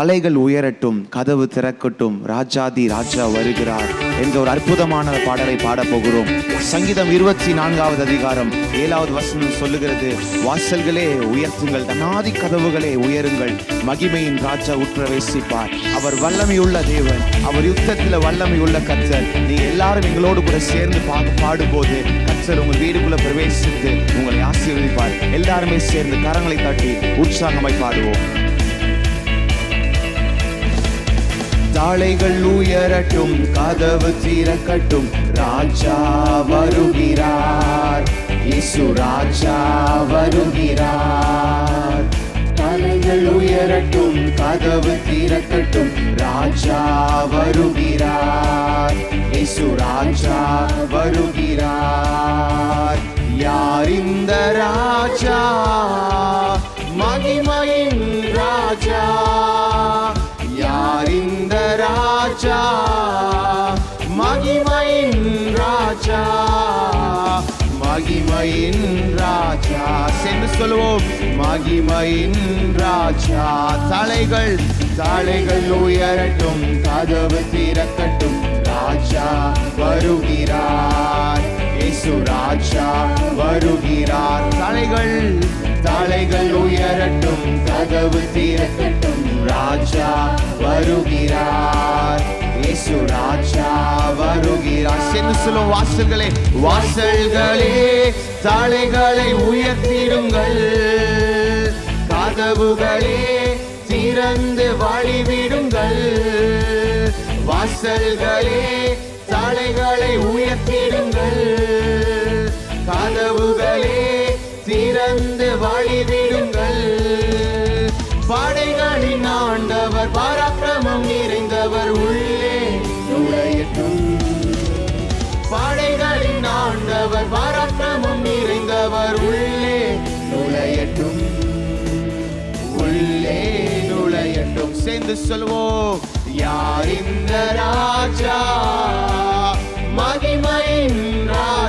தலைகள் உயரட்டும் கதவு திறக்கட்டும் ராஜாதி ராஜா வருகிறார் என்ற ஒரு அற்புதமான பாடலை பாடப்போகிறோம். சங்கீதம் இருபத்தி நான்காவது அதிகாரம் ஏழாவது வசனம் சொல்லுகிறது வாசல்களே உயர்த்துங்கள் தனாதி கதவுகளே உயருங்கள் மகிமையின் ராஜா உற்றவேசிப்பார் அவர் வல்லமையுள்ள தேவன் அவர் யுத்தத்தில் வல்லமையுள்ள கர்த்தர். நீ எல்லாரும் எங்களோடு கூட சேர்ந்து பாடு பாடும்போது கர்த்தர் உங்கள் வீடுக்குள்ள பிரவேசித்து உங்களை ஆசீர்வதிப்பார். எல்லாருமே சேர்ந்து கரங்களை தட்டி உற்சாகமாய் பாடுவோம். தாளைகள் உயரட்டும் கதவு திறக்கட்டும் ராஜா வருகிறார். இசு ராஜா வருகிறார். தலைகள் உயரட்டும் கதவு திறக்கட்டும் ராஜா வருகிறார். இசு ராஜா வருகிறார். யார் இந்த ராஜா? மகிமையின் ராஜா. சென்று சொல்லுவோம். மகிமையின் ராஜா. தலைகள் தலைகள் உயரட்டும். கதவு திறக்கட்டும். ராஜா வருகிறார். இயேசு ராஜா வருகிறார். தலைகள் தலைகள் உயரட்டும். கதவு திறக்கட்டும். ராஜா வருகிறார். இயேசு ராஜா வருகிறார் சொல்லும் வாசல்களே வாசல்களே சாலைகளை உயர்த்திடுங்கள். கதவுகளே திறந்து வழிவிடுங்கள். வாசல்களே சாலைகளை உயர்த்திடுங்கள். கதவுகளே திறந்து வழிவிடுங்கள். உள்ளே நுழையட்டும். சேர்ந்து சொல்வோம் யார் இந்த ராஜா? மகிமையின் ராஜா.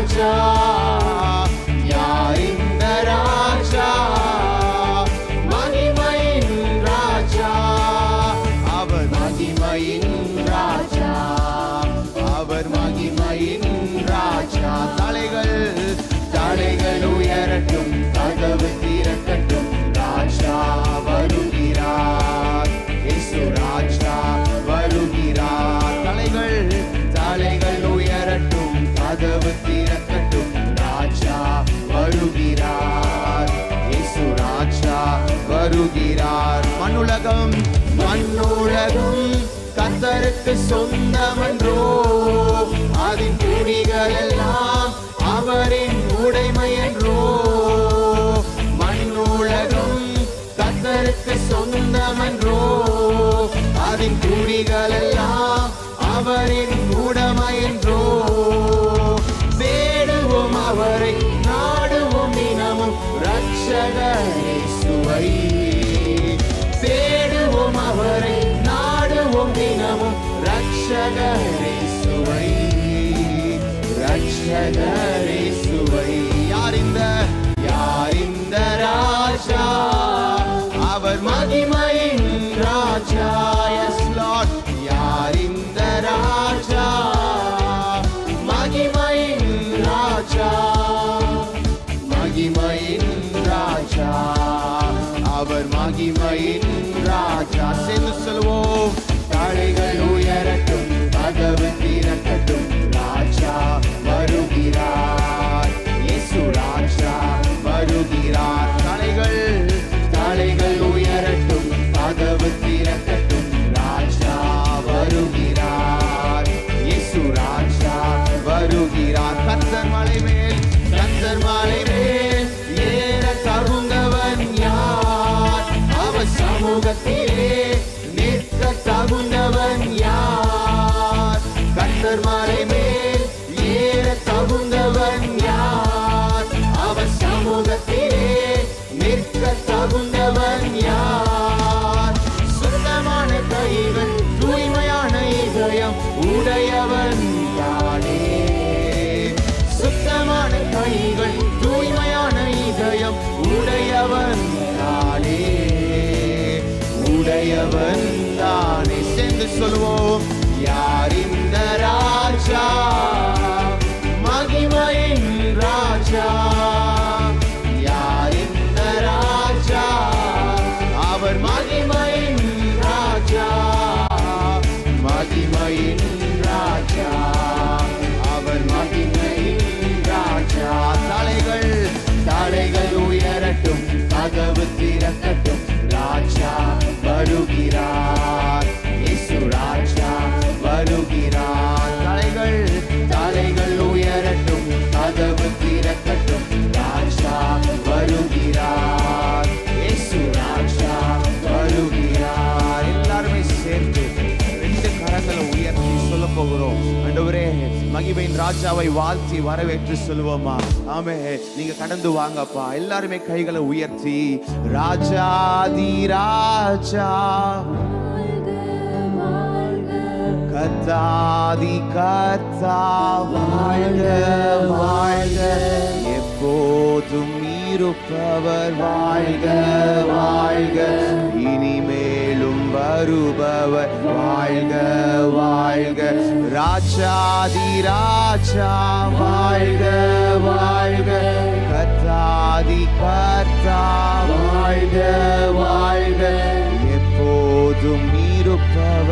மண்ணுலகம் கத்தருக்கு சொந்தமன்றோ ரட்சகரே சுவை ரட்சகரே சுவை யார் இந்த யார் இந்த ராஜா? அவர் மகிமையின் ராஜா. எஸ் லார்ட் யார் இந்த ராஜா? மகிமையின் ராஜா. மகிமையின் ராஜா. அவர் மகிமையின் ராஜா. சென்று சொல்வோம் வருகிறார் இதயம் உடையவன் யானே சுத்தமான கைகள் தூய்மையான இதயம் உடையவன் யானே உடையவன் ராஜாவை வாழ்த்தி வரவேற்று சொல்லுவோமா? ஆமே நீங்க கடந்து வாங்கப்பா. எல்லாருமே கைகளை உயர்த்தி ராஜாதி ராஜா கத்தாதி கத்தா வாழ்க வாழ்க எப்போதும் இருப்பவர் வாழ்க வாழ்க இனிமே வருபவர். வாழ்க வாழ்க. ராஜாதி ராஜா வாழ்க வாழ்க. கத்தாதி கத்தா வாழ்க வாழ்க. எப்போதும் இருப்பவர்.